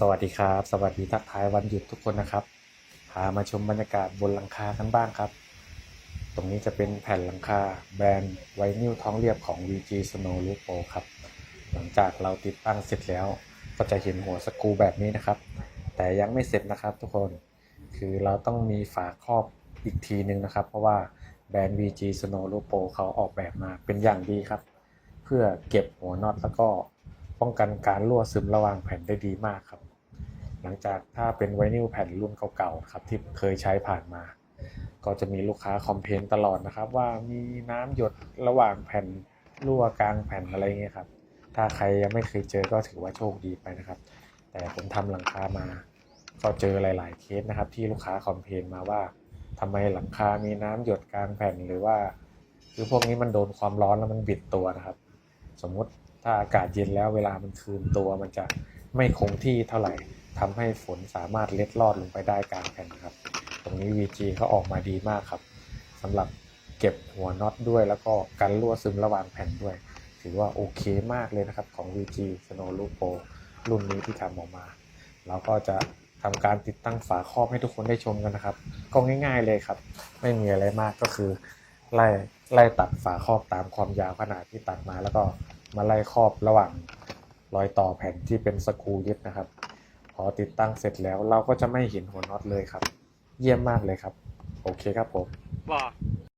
สวัสดีครับ สวัสดีทักทายวันหยุดทุกคนนะครับพามาชมบรรยากาศบนหลังคากันบ้างครับ ตรงนี้จะเป็นแผ่นหลังคาแบรนด์ไวนิลท้องเรียบของ VG Snow l o o p o ครับ หลังจากเราติดตั้งเสร็จแล้ว ก็จะเห็นหัวสกรูแบบนี้นะครับ แต่ยังไม่เสร็จนะครับทุกคน คือเราต้องมีฝาครอบอีกทีนึงนะครับ เพราะว่าแบรนด์ VG Snow l o o p o เขาออกแบบมาเป็นอย่างดีครับ เพื่อเก็บหัวน็อตแล้วก็ป้องกันการรั่วซึมระหว่างแผ่นได้ดีมากครับ หลังจากถ้าเป็นไวนิลแผ่นรุ่นเก่าๆครับที่เคยใช้ผ่านมา ก็จะมีลูกค้าคอมเพนตลอดนะครับ ว่ามีน้ำหยดระหว่างแผ่นรั่วกลางแผ่นอะไรเงี้ยครับ ถ้าใครยังไม่เคยเจอก็ถือว่าโชคดีไปนะครับ แต่ผมทำหลังคามา ก็เจอหลาย ๆ เคสนะครับ ที่ลูกค้าคอมเพนมาว่าทำไมหลังคา มีน้ำหยดกลางแผ่นหรือว่าคือพวกนี้มันโดนความร้อนแล้วมันบิดตัวนะครับ สมมุติถ้าอากาศเย็นแล้วเวลามันคืนตัวมันจะไม่คงที่เท่าไหร่ ทำให้ฝนสามารถเล็ดลอดลงไปได้กลางแผ่นครับ ตรงนี้ VG เขาออกมาดีมากครับสำหรับเก็บหัวน็อตด้วย แล้วก็กันรั่วซึมระหว่างแผ่นด้วย ถือว่าโอเคมากเลยนะครับของ VG Snow Loop Pro รุ่นนี้ที่ทำออกมา เราก็จะทำการติดตั้งฝาครอบให้ทุกคนได้ชมกันนะครับ ก็ง่าย ๆเลยครับ ไม่มีอะไรมากก็คือไล่ไล่ตัดฝาครอบตามความยาวขนาดที่ตัดมา แล้วก็มาไล่ครอบระหว่างรอยต่อแผ่นที่เป็นสกรูยึดนะครับ พอติดตั้งเสร็จแล้วเราก็จะไม่เห็นหัวน็อตเลยครับ เยี่ยมมากเลยครับ โอเคครับผมบ่